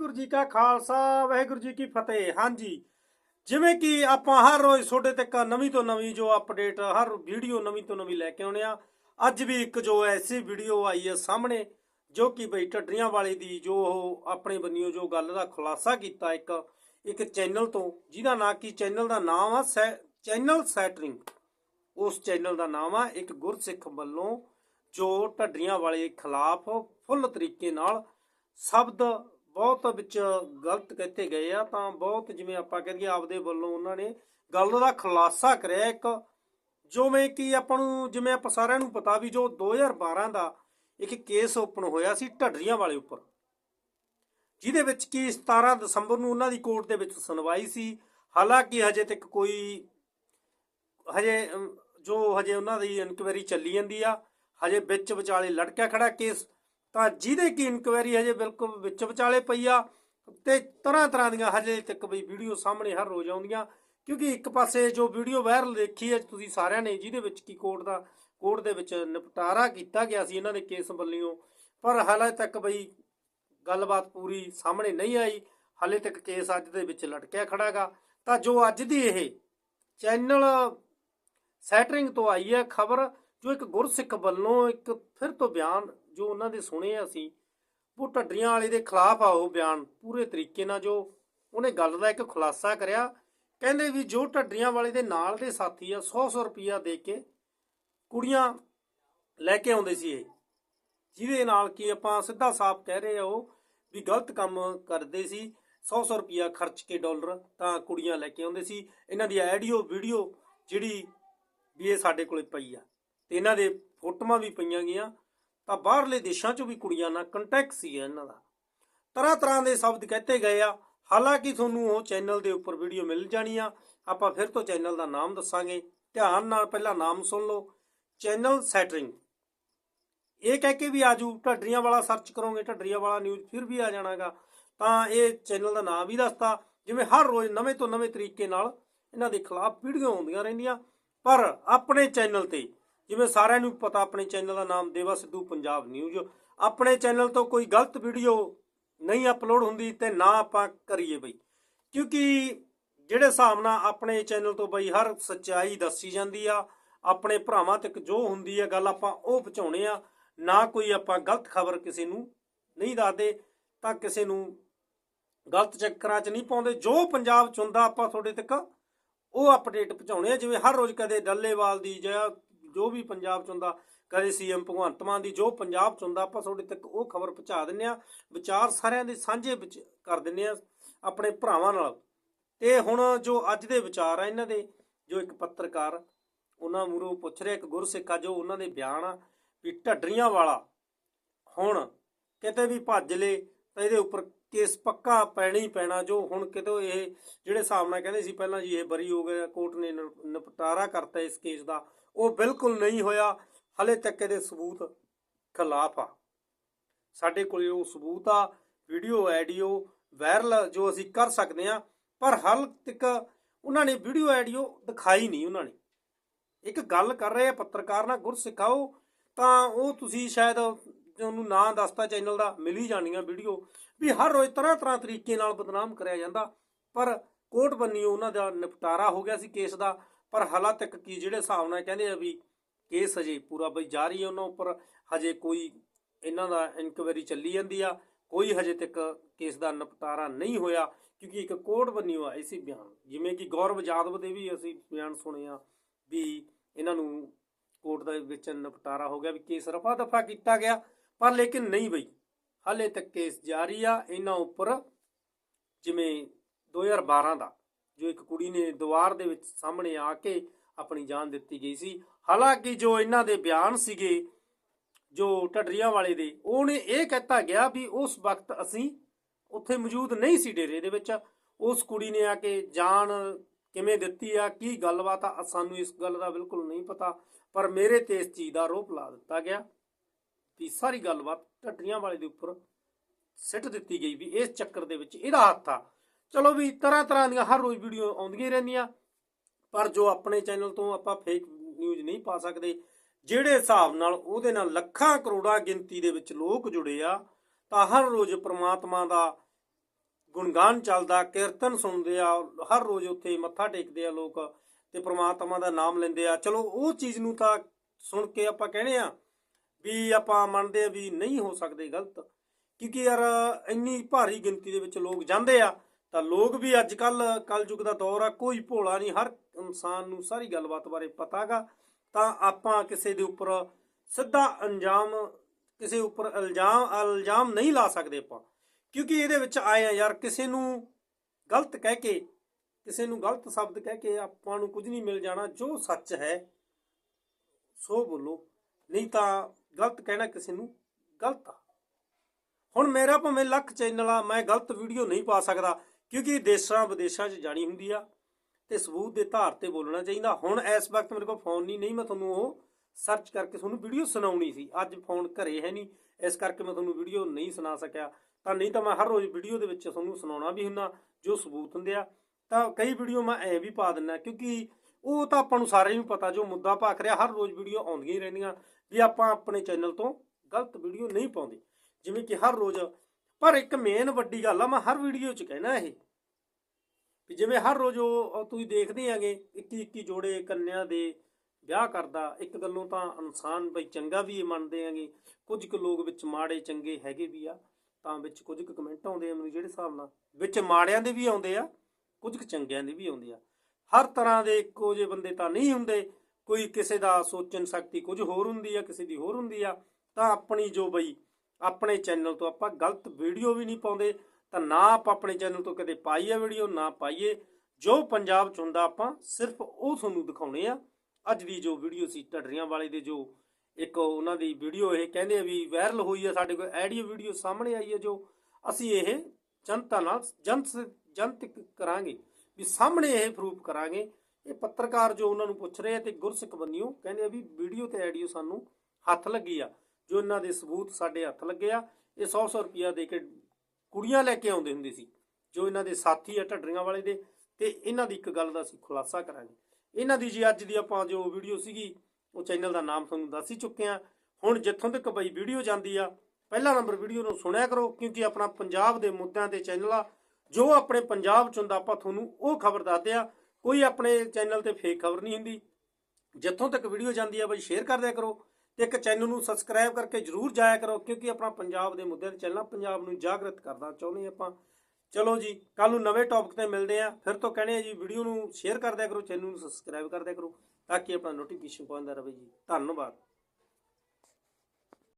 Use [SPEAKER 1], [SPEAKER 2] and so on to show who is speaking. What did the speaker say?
[SPEAKER 1] ਵਾਹਿਗੁਰੂ ਜੀ ਕਾ ਖਾਲਸਾ, ਵਾਹਿਗੁਰੂ ਜੀ ਕੀ ਫਤਿਹ। ਹਾਂਜੀ, ਜਿਵੇਂ ਕਿ ਆਪਾਂ ਹਰ ਰੋਜ਼ ਤੁਹਾਡੇ ਤੱਕ ਨਵੀਂ ਤੋਂ ਨਵੀਂ ਜੋ ਅਪਡੇਟ ਹਰ ਵੀਡੀਓ ਨਵੀਂ ਤੋਂ ਨਵੀਂ ਲੈ ਕੇ ਆਉਣੇ ਆ। ਅੱਜ ਵੀ ਇੱਕ ਜੋ ਐਸੀ ਵੀਡੀਓ ਆਈ ਹੈ ਸਾਹਮਣੇ, ਜੋ ਕਿ ਬਈ ਢੱਡਰੀਆਂ ਵਾਲੇ ਦੀ ਜੋ ਉਹ ਆਪਣੇ ਬੰਨਿਓ ਜੋ ਗੱਲ ਦਾ ਖੁਲਾਸਾ ਕੀਤਾ ਇੱਕ ਇੱਕ ਚੈਨਲ ਤੋਂ, ਜਿਹਦਾ ਨਾਂ ਕੀ ਚੈਨਲ ਦਾ ਨਾਮ ਆ ਸੈ- ਚੈਨਲ ਸੈਟਰਿੰਗ ਉਸ ਚੈਨਲ ਦਾ ਨਾਮ ਆ ਇੱਕ ਗੁਰਸਿੱਖ ਵੱਲੋਂ ਜੋ ਢੱਡਰੀਆਂ ਵਾਲੇ ਖਿਲਾਫ ਫੁੱਲ ਤਰੀਕੇ ਨਾਲ ਸ਼ਬਦ ਬਹੁਤ ਵਿੱਚ ਗਲਤ ਕਹਤੇ ਗਏ ਆ, ਤਾਂ ਬਹੁਤ ਜਿਵੇਂ ਆਪਾਂ ਕਹੀਏ ਆਪਦੇ ਵੱਲੋਂ ਉਹਨਾਂ ਨੇ ਗੱਲ ਦਾ ਖੁਲਾਸਾ ਕਰਿਆ ਇੱਕ, ਜਿਵੇਂ ਕਿ ਆਪਾਂ ਨੂੰ, ਜਿਵੇਂ ਆਪਾਂ ਸਾਰਿਆਂ ਨੂੰ ਪਤਾ ਵੀ ਜੋ 2012 ਦਾ ਇੱਕ ਕੇਸ ਓਪਨ ਹੋਇਆ ਸੀ ਢੱਡਰੀਆਂ ਵਾਲੇ ਉੱਪਰ। ਜਿਹਦੇ ਵਿੱਚ ਕਿ 17 ਦਸੰਬਰ ਨੂੰ ਉਹਨਾਂ ਦੀ ਕੋਰਟ ਦੇ ਵਿੱਚ ਸੁਣਵਾਈ ਸੀ। ਹਾਲਾਂਕਿ ਹਜੇ ਤੱਕ ਕੋਈ, ਹਜੇ ਜੋ ਹਜੇ ਉਹਨਾਂ ਦੀ ਇਨਕੁਆਇਰੀ ਚੱਲੀ ਜਾਂਦੀ ਆ, ਹਜੇ ਵਿੱਚ ਵਿਚਾਲੇ ਲਟਕਿਆ ਖੜਾ ਕੇਸ ਤਾਂ ਜਿਹਦੇ ਕੀ ਇਨਕੁਆਇਰੀ ਹਜੇ ਬਿਲਕੁਲ ਵਿੱਚ ਵਿਚਾਲੇ ਪਈ ਆ ਤੇ ਤਰ੍ਹਾਂ ਤਰ੍ਹਾਂ ਦੀਆਂ ਹਜੇ ਤੱਕ ਬਈ ਵੀਡੀਓ ਸਾਹਮਣੇ ਹਰ ਰੋਜ਼ ਆਉਂਦੀਆਂ, ਕਿਉਂਕਿ ਇੱਕ ਪਾਸੇ ਜੋ ਵੀਡੀਓ ਵਾਇਰਲ ਦੇਖੀ ਹੈ ਤੁਸੀਂ ਸਾਰਿਆਂ ਨੇ, ਜਿਹਦੇ ਵਿੱਚ ਕੀ ਕੋਰਟ ਦਾ ਕੋਰਟ ਦੇ ਵਿੱਚ ਨਿਪਟਾਰਾ ਕੀਤਾ ਗਿਆ ਸੀ ਇਹਨਾਂ ਦੇ ਕੇਸ ਵੱਲੋਂ, ਪਰ ਹਾਲੇ ਤੱਕ ਬਈ ਗੱਲਬਾਤ ਪੂਰੀ ਸਾਹਮਣੇ ਨਹੀਂ ਆਈ, ਹਾਲੇ ਤੱਕ ਕੇਸ ਅੱਜ ਦੇ ਵਿੱਚ ਲਟਕਿਆ ਖੜਾਗਾ ਤਾਂ ਜੋ ਅੱਜ ਦੀ ਇਹ ਚੈਨਲ ਸੈਟਰਿੰਗ ਤੋਂ ਆਈ ਹੈ ਖਬਰ, ਜੋ ਇੱਕ ਗੁਰਸਿੱਖ ਵੱਲੋਂ ਇੱਕ ਫਿਰ ਤੋਂ ਬਿਆਨ ਜੋ ਉਹਨਾਂ ਦੇ ਸੁਣੇ ਆ ਅਸੀਂ, ਉਹ ਢੱਡਰੀਆਂ ਵਾਲੇ ਦੇ ਖਿਲਾਫ ਆ ਉਹ ਬਿਆਨ, ਪੂਰੇ ਤਰੀਕੇ ਨਾਲ ਜੋ ਉਹਨੇ ਗੱਲ ਦਾ ਇੱਕ ਖੁਲਾਸਾ ਕਰਿਆ, ਕਹਿੰਦੇ ਵੀ ਜੋ ਢੱਡਰੀਆਂ ਵਾਲੇ ਦੇ ਨਾਲ ਦੇ ਸਾਥੀ ਆ 100-100 ਰੁਪਿਆ ਦੇ ਕੇ ਕੁੜੀਆਂ ਲੈ ਕੇ ਆਉਂਦੇ ਸੀ ਇਹ। ਜਿਹਦੇ ਨਾਲ ਕੀ ਆਪਾਂ ਸਿੱਧਾ ਸਾਫ਼ ਕਹਿ ਰਹੇ ਆ ਉਹ ਵੀ ਗਲਤ ਕੰਮ ਕਰਦੇ ਸੀ 100-100 ਰੁਪਿਆ ਖਰਚ ਕੇ ਡਾਲਰ ਤਾਂ ਕੁੜੀਆਂ ਲੈ ਕੇ ਆਉਂਦੇ ਸੀ। ਇਹਨਾਂ ਦੀ ਆਡੀਓ, ਵੀਡੀਓ ਜਿਹੜੀ ਵੀ ਇਹ ਸਾਡੇ ਕੋਲੇ ਪਈ ਆ। ਤੇ ਇਹਨਾਂ ਦੇ ਫੋਟੋਆਂ ਵੀ ਪਈਆਂ ਗਈਆਂ। ਤਾਂ ਬਾਹਰਲੇ ਦੇਸ਼ਾਂ 'ਚੋਂ ਵੀ ਕੁੜੀਆਂ ਨਾਲ ਕੰਟੈਕਟ ਸੀ ਇਹਨਾਂ ਦਾ। ਤਰ੍ਹਾਂ ਤਰ੍ਹਾਂ ਦੇ ਸ਼ਬਦ ਕਹਤੇ ਗਏ ਆ। ਹਾਲਾਂਕਿ ਤੁਹਾਨੂੰ ਉਹ ਚੈਨਲ ਦੇ ਉੱਪਰ ਵੀਡੀਓ ਮਿਲ ਜਾਣੀ ਆ। ਆਪਾਂ ਫਿਰ ਤੋਂ ਚੈਨਲ ਦਾ ਨਾਮ ਦੱਸਾਂਗੇ। ਧਿਆਨ ਨਾਲ ਪਹਿਲਾਂ ਨਾਮ ਸੁਣ ਲਓ। ਚੈਨਲ ਸੈਟਰਿੰਗ ਇਹ ਕਹਿ ਕੇ ਵੀ ਆਜੂ ਢੱਡਰੀਆਂ ਵਾਲਾ ਸਰਚ ਕਰੋਗੇ, ਢੱਡਰੀਆਂ ਵਾਲਾ ਨਿਊਜ਼ ਫਿਰ ਵੀ ਆ ਜਾਣਾਗਾ। ਤਾਂ ਇਹ ਚੈਨਲ ਦਾ ਨਾਮ ਵੀ ਦੱਸਤਾ। ਜਿਵੇਂ ਹਰ ਰੋਜ਼ ਨਵੇਂ ਤੋਂ ਨਵੇਂ ਤਰੀਕੇ ਨਾਲ ਇਹਨਾਂ ਦੇ ਖਿਲਾਫ ਵੀਡੀਓ ਆਉਂਦੀਆਂ ਰਹਿੰਦੀਆਂ। ਪਰ ਆਪਣੇ ਚੈਨਲ ਤੇ ਜਿਵੇਂ ਸਾਰਿਆਂ ਨੂੰ ਪਤਾ, ਆਪਣੇ ਚੈਨਲ ਦਾ ਨਾਮ ਦੇਵਾ ਸਿੱਧੂ ਪੰਜਾਬ ਨਿਊਜ਼। ਆਪਣੇ ਚੈਨਲ ਤੋਂ ਕੋਈ ਗਲਤ ਵੀਡੀਓ ਨਹੀਂ ਅਪਲੋਡ ਹੁੰਦੀ ਤੇ ਨਾ ਆਪਾਂ ਕਰੀਏ ਬਈ। ਕਿਉਂਕਿ ਜਿਹੜੇ ਹਿਸਾਬ ਨਾਲ ਆਪਣੇ ਚੈਨਲ ਤੋਂ ਬਈ ਹਰ ਸੱਚਾਈ ਦੱਸੀ ਜਾਂਦੀ ਆ, ਆਪਣੇ ਭਰਾਵਾਂ ਤੱਕ ਜੋ ਹੁੰਦੀ ਆ ਗੱਲ ਆਪਾਂ ਉਹ ਪਹੁੰਚਾਉਣੇ ਆ, ਨਾ ਕੋਈ ਆਪਾਂ ਗਲਤ ਖਬਰ ਕਿਸੇ ਨੂੰ ਨਹੀਂ ਦੱਸਦੇ, ਤਾਂ ਕਿਸੇ ਨੂੰ ਗਲਤ ਚੱਕਰਾਂ 'ਚ ਨਹੀਂ ਪਾਉਂਦੇ। ਜੋ ਪੰਜਾਬ 'ਚ ਹੁੰਦਾ ਆਪਾਂ ਤੁਹਾਡੇ ਤੱਕ ਉਹ ਅਪਡੇਟ ਪਹੁੰਚਾਉਣੇ ਆ, ਜਿਵੇਂ ਹਰ ਰੋਜ਼ ਕਦੇ ਡੱਲੇਵਾਲ ਦੀ ਜਾਂ ਜੋ ਵੀ ਪੰਜਾਬ 'ਚ ਹੁੰਦਾ, ਕਦੇ ਸੀਐਮ ਭਗਵੰਤ ਮਾਨ ਦੀ, ਜੋ ਪੰਜਾਬ 'ਚ ਹੁੰਦਾ, ਆਪਾਂ ਤੁਹਾਡੇ ਤੱਕ ਉਹ ਖਬਰ ਪਹੁੰਚਾ ਦਿੰਨੇ ਆ ਵਿਚਾਰ ਸਾਰਿਆਂ ਦੇ ਸਾਂਝੇ ਵਿੱਚ ਕਰ ਦਿੰਨੇ ਆ ਆਪਣੇ ਭਰਾਵਾਂ ਨਾਲ। ਤੇ ਹੁਣ ਜੋ ਅੱਜ ਦੇ ਵਿਚਾਰ ਆ, ਇਹਨਾਂ ਦੇ, ਜੋ ਇੱਕ ਪੱਤਰਕਾਰ, ਉਹਨਾਂ ਮੂਰੋਂ ਪੁੱਛ ਰਿਹਾ, ਇੱਕ ਗੁਰਸਿੱਖਾ ਜੋ ਉਹਨਾਂ ਦੇ ਬਿਆਨ ਆ, ਵੀ ਢੱਡਰੀਆਂ ਵਾਲਾ ਹੁਣ ਕਿਤੇ ਵੀ ਭੱਜ ਲੇ, ਤਾਂ ਇਹਦੇ ਉੱਪਰ ਕੇਸ ਪੱਕਾ ਪੈਣਾ ਹੀ ਪੈਣਾ, ਜੋ ਹੁਣ ਕਿਤੇ ਇਹ ਜਿਹੜੇ ਹਿਸਾਬ ਨਾਲ ਕਹਿੰਦੇ ਸੀ ਪਹਿਲਾਂ ਜੀ ਇਹ ਬਰੀ ਹੋ ਗਿਆ, ਕੋਰਟ ਨੇ ਨਿਪਟਾਰਾ ਕਰਤਾ ਇਸ ਕੇਸ ਦਾ, ਉਹ ਬਿਲਕੁਲ ਨਹੀਂ ਹੋਇਆ। ਹਲੇ ਤੱਕ ਇਹਦੇ ਸਬੂਤ ਖਿਲਾਫ ਆ। ਸਾਡੇ ਕੋਲ ਉਹ ਸਬੂਤ ਆ, ਵੀਡੀਓ, ਆਡੀਓ, ਵਾਇਰਲ ਜੋ ਅਸੀਂ ਕਰ ਸਕਦੇ ਆ ਪਰ ਹਾਲ ਤੱਕ ਉਹਨਾਂ ਨੇ ਵੀਡੀਓ, ਆਡੀਓ ਦਿਖਾਈ ਨਹੀਂ ਉਹਨਾਂ ਨੇ। ਇੱਕ ਗੱਲ ਕਰ ਰਹੇ ਆ ਪੱਤਰਕਾਰ ਨਾਲ ਗੁਰ ਸਿਖਾਓ ਤਾਂ ਉਹ ਤੁਸੀਂ ਸ਼ਾਇਦ ਉਹਨੂੰ ਨਾਂ ਦੱਸਤਾ ਚੈਨਲ ਦਾ, ਮਿਲ ਹੀ ਜਾਣੀਆਂ ਵੀਡੀਓ। ਵੀ ਹਰ ਰੋਜ਼ ਤਰ੍ਹਾਂ ਤਰ੍ਹਾਂ ਤਰੀਕੇ ਨਾਲ ਬਦਨਾਮ ਕਰਿਆ ਜਾਂਦਾ। ਪਰ ਕੋਰਟ ਬੰਨੀ ਉਹਨਾਂ ਦਾ ਨਿਪਟਾਰਾ ਹੋ ਗਿਆ ਸੀ ਕੇਸ ਦਾ। ਪਰ ਹਾਲਾਂ ਤੱਕ ਕੀ ਜਿਹੜੇ ਹਿਸਾਬ ਨਾਲ ਕਹਿੰਦੇ ਆ ਵੀ ਕੇਸ ਹਜੇ ਪੂਰਾ ਬਈ ਜਾਰੀ ਹੈ ਉਹਨਾਂ ਉੱਪਰ। ਹਜੇ ਕੋਈ ਇਹਨਾਂ ਦਾ ਇਨਕੁਆਇਰੀ ਚੱਲੀ ਜਾਂਦੀ ਆ। ਕੋਈ ਹਜੇ ਤੱਕ ਕੇਸ ਦਾ ਨਿਪਟਾਰਾ ਨਹੀਂ ਹੋਇਆ। ਕਿਉਂਕਿ ਇੱਕ ਕੋਰਟ ਬੰਨੀ ਆਈ ਸੀ ਬਿਆਨ। ਜਿਵੇਂ ਕਿ ਗੌਰਵ ਜਾਦਵ ਦੇ ਵੀ ਅਸੀਂ ਬਿਆਨ ਸੁਣੇ ਆ ਵੀ ਇਹਨਾਂ ਨੂੰ ਕੋਰਟ ਦੇ ਵਿੱਚ ਨਿਪਟਾਰਾ ਹੋ ਗਿਆ ਵੀ ਕੇਸ ਰਫਾ ਦਫਾ ਕੀਤਾ ਗਿਆ। ਪਰ ਲੇਕਿਨ ਨਹੀਂ ਬਈ। ਹਾਲੇ ਤੱਕ ਕੇਸ ਜਾਰੀ ਆ ਇਹਨਾਂ ਉੱਪਰ, ਜਿਵੇਂ 2012 ਦਾ, ਜੋ ਇੱਕ ਕੁੜੀ ਨੇ ਦੀਵਾਰ ਦੇ ਵਿੱਚ ਸਾਹਮਣੇ ਆ ਕੇ ਆਪਣੀ ਜਾਨ ਦਿੱਤੀ ਗਈ ਸੀ। ਹਾਲਾਂਕਿ ਜੋ ਇਹਨਾਂ ਦੇ ਬਿਆਨ ਸੀਗੇ, ਜੋ ਢੱਡਰੀਆਂ ਵਾਲੇ ਦੇ, ਉਹਨੇ ਇਹ ਕਹਿਤਾ ਗਿਆ ਵੀ ਉਸ ਵਕਤ ਅਸੀਂ ਉੱਥੇ ਮੌਜੂਦ ਨਹੀਂ ਸੀ ਡੇਰੇ ਦੇ ਵਿੱਚ। ਉਸ ਕੁੜੀ ਨੇ ਆ ਕੇ ਜਾਨ ਕਿਵੇਂ ਦਿੱਤੀ ਆ, ਕੀ ਗੱਲਬਾਤ ਆ, ਸਾਨੂੰ ਇਸ ਗੱਲ ਦਾ ਬਿਲਕੁਲ ਨਹੀਂ ਪਤਾ, ਪਰ ਮੇਰੇ ਤੇ ਇਸ ਚੀਜ਼ ਦਾ ਆਰੋਪ ਲਾ ਦਿੱਤਾ ਗਿਆ। ਵੀ ਸਾਰੀ ਗੱਲਬਾਤ ਢੱਡਰੀਆਂ ਵਾਲੇ ਦੇ ਉੱਪਰ ਸਿੱਟ ਦਿੱਤੀ ਗਈ ਵੀ ਇਸ ਚੱਕਰ ਦੇ ਵਿੱਚ ਇਹਦਾ ਹੱਥ ਆ। ਚਲੋ ਵੀ ਤਰ੍ਹਾਂ ਤਰ੍ਹਾਂ ਦੀਆਂ ਹਰ ਰੋਜ਼ ਵੀਡੀਓ ਆਉਂਦੀਆਂ ਹੀ ਰਹਿੰਦੀਆਂ, ਪਰ ਜੋ ਆਪਣੇ ਚੈਨਲ ਤੋਂ ਆਪਾਂ ਫੇਕ ਨਿਊਜ਼ ਨਹੀਂ ਪਾ ਸਕਦੇ, ਜਿਹੜੇ ਹਿਸਾਬ ਨਾਲ ਉਹਦੇ ਨਾਲ ਲੱਖਾਂ ਕਰੋੜਾਂ ਗਿਣਤੀ ਦੇ ਵਿੱਚ ਲੋਕ ਜੁੜੇ ਆ, ਤਾਂ ਹਰ ਰੋਜ਼ ਪ੍ਰਮਾਤਮਾ ਦਾ ਗੁਣਗਾਨ ਚੱਲਦਾ, ਕੀਰਤਨ ਸੁਣਦੇ ਆ, ਹਰ ਰੋਜ਼ ਉੱਥੇ ਮੱਥਾ ਟੇਕਦੇ ਆ ਲੋਕ ਤੇ ਪ੍ਰਮਾਤਮਾ ਦਾ ਨਾਮ ਲੈਂਦੇ ਆ। ਚਲੋ ਉਹ ਚੀਜ਼ ਨੂੰ ਤਾਂ ਸੁਣ ਕੇ ਆਪਾਂ ਕਹਿੰਦੇ ਆ ਵੀ ਆਪਾਂ ਮੰਨਦੇ ਆ ਵੀ ਨਹੀਂ ਹੋ ਸਕਦੇ ਗਲਤ। ਕਿਉਂਕਿ ਯਾਰ, ਇੰਨੀ ਭਾਰੀ ਗਿਣਤੀ ਦੇ ਵਿੱਚ ਲੋਕ ਜਾਂਦੇ ਆ, ਤਾਂ ਲੋਕ ਵੀ ਅੱਜ ਕੱਲ ਕਲਯੁਗ ਦਾ ਦੌਰ ਆ, ਕੋਈ ਭੋਲਾ ਨਹੀਂ, ਹਰ ਇਨਸਾਨ ਨੂੰ ਸਾਰੀ ਗੱਲਬਾਤ ਬਾਰੇ ਪਤਾਗਾ। ਤਾਂ ਆਪਾਂ ਕਿਸੇ ਦੇ ਉੱਪਰ ਸਿੱਧਾ ਅੰਜਾਮ, ਕਿਸੇ ਉੱਪਰ ਇਲਜ਼ਾਮ ਇਲਜ਼ਾਮ ਨਹੀਂ ਲਾ ਸਕਦੇ ਆਪਾਂ। ਕਿਉਂਕਿ ਇਹਦੇ ਵਿੱਚ ਆਏ ਆ ਯਾਰ, ਕਿਸੇ ਨੂੰ ਗਲਤ ਕਹਿ ਕੇ, ਕਿਸੇ ਨੂੰ ਗਲਤ ਸ਼ਬਦ ਕਹਿ ਕੇ ਆਪਾਂ ਨੂੰ ਕੁਝ ਨਹੀਂ ਮਿਲ ਜਾਣਾ, ਜੋ ਸੱਚ ਹੈ, ਸੋ ਬੋਲੋ। ਨਹੀਂ ਤਾਂ ਗਲਤ ਕਹਿਣਾ ਕਿਸੇ ਨੂੰ ਗਲਤ ਆ। ਹੁਣ ਮੇਰਾ ਭਾਵੇਂ ਲੱਖ ਚੈਨਲ ਆ, ਮੈਂ ਗਲਤ ਵੀਡੀਓ ਨਹੀਂ ਪਾ ਸਕਦਾ, ਕਿਉਂਕਿ ਦੇਸ਼ਾਂ ਵਿਦੇਸ਼ਾਂ 'ਚ ਜਾਣੀ ਹੁੰਦੀ ਆ ਤੇ ਸਬੂਤ ਦੇ ਧਾਰ ਤੇ ਬੋਲਣਾ ਚਾਹੀਦਾ। ਹੁਣ ਇਸ ਵਕਤ ਮੇਰੇ ਕੋਲ ਫੋਨ ਨਹੀਂ ਨਹੀਂ ਮੈਂ ਤੁਹਾਨੂੰ ਉਹ ਸਰਚ ਕਰਕੇ ਤੁਹਾਨੂੰ ਵੀਡੀਓ ਸੁਣਾਉਣੀ ਸੀ। ਅੱਜ ਫੋਨ ਘਰੇ ਹੈ ਨਹੀਂ, ਇਸ ਕਰਕੇ ਮੈਂ ਤੁਹਾਨੂੰ ਵੀਡੀਓ ਨਹੀਂ ਸੁਣਾ ਸਕਿਆ। ਤਾਂ ਨਹੀਂ ਤਾਂ ਮੈਂ ਹਰ ਰੋਜ਼ ਵੀਡੀਓ ਦੇ ਵਿੱਚ ਤੁਹਾਨੂੰ ਸੁਣਾਉਣਾ ਵੀ ਹੁੰਦਾ, ਜੋ ਸਬੂਤ ਹੁੰਦੇ ਆ। ਤਾਂ ਕਈ ਵੀਡੀਓ ਮੈਂ ਐ ਵੀ ਪਾ ਦਿੰਦਾ, ਕਿਉਂਕਿ ਉਹ ਤਾਂ ਆਪਾਂ ਨੂੰ ਸਾਰਿਆਂ ਨੂੰ ਪਤਾ, ਜੋ ਮੁੱਦਾ ਭਾਖ ਰਿਹਾ, ਹਰ ਰੋਜ਼ ਵੀਡੀਓ ਆਉਂਦੀਆਂ ਹੀ ਰਹਿੰਦੀਆਂ। ਵੀ ਆਪਾਂ ਆਪਣੇ ਚੈਨਲ ਤੋਂ ਗਲਤ ਵੀਡੀਓ ਨਹੀਂ ਪਾਉਂਦੇ। ਜਿਵੇਂ ਕਿ ਹਰ ਰੋਜ਼, ਪਰ ਇੱਕ ਮੇਨ ਵੱਡੀ ਗੱਲ ਆ, ਮੈਂ ਹਰ ਵੀਡੀਓ 'ਚ ਕਹਿਣਾ ਇਹ, ਵੀ ਜਿਵੇਂ ਹਰ ਰੋਜ਼ ਉਹ ਤੁਸੀਂ ਦੇਖਦੇ ਆਂਗੇ 21 21 ਜੋੜੇ ਕੰਨਿਆਂ ਦੇ ਵਿਆਹ ਕਰਦਾ, ਇੱਕ ਗੱਲੋਂ ਤਾਂ ਇਨਸਾਨ ਬਈ ਚੰਗਾ ਵੀ ਮੰਨਦੇ ਆਂਗੇ ਕੁਝ ਕੁ ਲੋਕ ਵਿੱਚ ਮਾੜੇ ਚੰਗੇ ਹੈਗੇ ਵੀ ਆ, ਤਾਂ ਵਿੱਚ ਕੁਝ ਕੁ ਕਮੈਂਟ ਆਉਂਦੇ ਆ ਮੈਨੂੰ ਜਿਹੜੇ ਹਿਸਾਬ ਨਾਲ। ਵਿੱਚ ਮਾੜਿਆਂ ਦੇ ਵੀ ਆਉਂਦੇ ਆ, ਕੁਝ ਕੁ ਚੰਗਿਆਂ ਦੇ ਵੀ ਆਉਂਦੇ ਆ। ਹਰ ਤਰ੍ਹਾਂ ਦੇ ਇੱਕੋ ਜਿਹੇ ਬੰਦੇ ਤਾਂ ਨਹੀਂ ਹੁੰਦੇ ਕੋਈ ਕਿਸੇ ਦਾ ਸੋਚਣ ਸ਼ਕਤੀ ਕੁਝ ਹੋਰ ਹੁੰਦੀ ਆ, ਕਿਸੇ ਦੀ ਹੋਰ ਹੁੰਦੀ ਆ, ਤਾਂ ਆਪਣੀ ਜੋ ਬਈ ਆਪਣੇ ਚੈਨਲ ਤੋਂ ਆਪਾਂ ਗਲਤ ਵੀਡੀਓ ਵੀ ਨਹੀਂ ਪਾਉਂਦੇ, ਤਾਂ ਨਾ ਆਪਾਂ ਆਪਣੇ ਚੈਨਲ ਤੋਂ ਕਦੇ ਪਾਈਏ ਵੀਡੀਓ, ਨਾ ਪਾਈਏ। ਜੋ ਪੰਜਾਬ ਚ ਹੁੰਦਾ ਆਪਾਂ ਸਿਰਫ ਉਹ ਤੁਹਾਨੂੰ ਦਿਖਾਉਣੇ ਆ। ਅੱਜ ਦੀ ਜੋ ਵੀਡੀਓ ਸੀ, ਢੱਡਰੀਆਂ ਵਾਲੇ ਦੇ ਜੋ ਇੱਕ ਉਹਨਾਂ ਦੀ ਵੀਡੀਓ ਇਹ ਕਹਿੰਦੇ ਆ ਵੀ ਵਾਇਰਲ ਹੋਈ ਆ, ਸਾਡੇ ਕੋਲ ਆਡੀਓ ਵੀਡੀਓ ਸਾਹਮਣੇ ਆਈ ਹੈ ਜੋ ਅਸੀਂ ਇਹ ਜਨਤਾ ਨਾਲ ਜਨਤ ਜਨਤਕ ਕਰਾਂਗੇ, ਵੀ ਸਾਹਮਣੇ ਇਹ ਪ੍ਰੂਫ ਕਰਾਂਗੇ ਇਹ ਪੱਤਰਕਾਰ ਜੋ ਉਹਨਾਂ ਨੂੰ ਪੁੱਛ ਰਹੇ ਆ ਤੇ ਗੁਰਸਿੱਖ ਬੰਨਿਓ ਕਹਿੰਦੇ ਆ ਵੀ ਵੀਡੀਓ ਤੇ ਆਡੀਓ ਸਾਨੂੰ ਹੱਥ ਲੱਗੀ ਆ, ਜੋ ਇਹਨਾਂ ਦੇ ਸਬੂਤ ਸਾਡੇ ਹੱਥ ਲੱਗੇ ਆ, ਇਹ 100 100 ਰੁਪਿਆ ਦੇ ਕੇ ਕੁੜੀਆਂ ਲੈ ਕੇ ਆਉਂਦੇ ਹੁੰਦੇ ਸੀ, ਜੋ ਇਹਨਾਂ ਦੇ ਸਾਥੀ ਆ ਢੱਡਰੀਆਂ ਵਾਲੇ ਦੇ, ਤੇ ਇਹਨਾਂ ਦੀ ਇੱਕ ਗੱਲ ਦਾ ਅਸੀਂ ਖੁਲਾਸਾ ਕਰਾਂਗੇ। ਇਹਨਾਂ ਦੀ ਜੀ ਅੱਜ ਦੀ ਆਪਾਂ ਜੋ ਵੀਡੀਓ ਸੀਗੀ, ਉਹ ਚੈਨਲ ਦਾ ਨਾਮ ਤੁਹਾਨੂੰ ਦੱਸ ਹੀ ਚੁੱਕੇ ਆ। ਹੁਣ ਜਿੱਥੋਂ ਤੱਕ ਬਈ ਵੀਡੀਓ ਜਾਂਦੀ ਆ, ਪਹਿਲਾ ਨੰਬਰ ਵੀਡੀਓ ਨੂੰ ਸੁਣਿਆ ਕਰੋ, ਕਿਉਂਕਿ ਆਪਣਾ ਪੰਜਾਬ ਦੇ ਮੁੱਦਿਆਂ ਤੇ ਚੈਨਲ ਆ, ਜੋ ਆਪਣੇ ਪੰਜਾਬ ਚ ਹੁੰਦਾ, ਆਪਾਂ ਤੁਹਾਨੂੰ ਉਹ ਖਬਰ ਦੱਸਦੇ ਆ ਕੋਈ ਆਪਣੇ ਚੈਨਲ ਤੇ ਫੇਕ ਖਬਰ ਨਹੀਂ ਹੁੰਦੀ। ਜਿੱਥੋਂ ਤੱਕ ਵੀਡੀਓ ਜਾਂਦੀ ਆ ਬਈ ਸ਼ੇਅਰ ਕਰ ਦਿਆ ਕਰੋ ਤੇ ਇੱਕ ਚੈਨਲ ਨੂੰ ਸਬਸਕ੍ਰਾਈਬ ਕਰਕੇ ਜਰੂਰ ਜਾਇਆ ਕਰੋ, ਕਿਉਂਕਿ ਆਪਣਾ ਪੰਜਾਬ ਦੇ ਮੁੱਦਿਆਂ ਤੇ ਚੱਲਣਾ, ਪੰਜਾਬ ਨੂੰ ਜਾਗਰਤ ਕਰਦਾ ਚਾਹੁੰਦੇ ਆਪਾਂ। ਚਲੋ ਜੀ ਕੱਲ ਨੂੰ ਨਵੇਂ ਟੌਪਿਕ ਤੇ ਮਿਲਦੇ ਆ ਫਿਰ ਤੋਂ ਕਹਿੰਦੇ ਆ ਜੀ ਵੀਡੀਓ ਨੂੰ ਸ਼ੇਅਰ ਕਰ ਦਿਆ ਕਰੋ ਚੈਨਲ ਨੂੰ ਸਬਸਕ੍ਰਾਈਬ ਕਰ ਦਿਆ ਕਰੋ, ਤਾਂ ਕਿ ਆਪਣਾ ਨੋਟੀਫਿਕੇਸ਼ਨ ਪਹੁੰਚਦਾ ਰਹੇ ਜੀ। ਧੰਨਵਾਦ।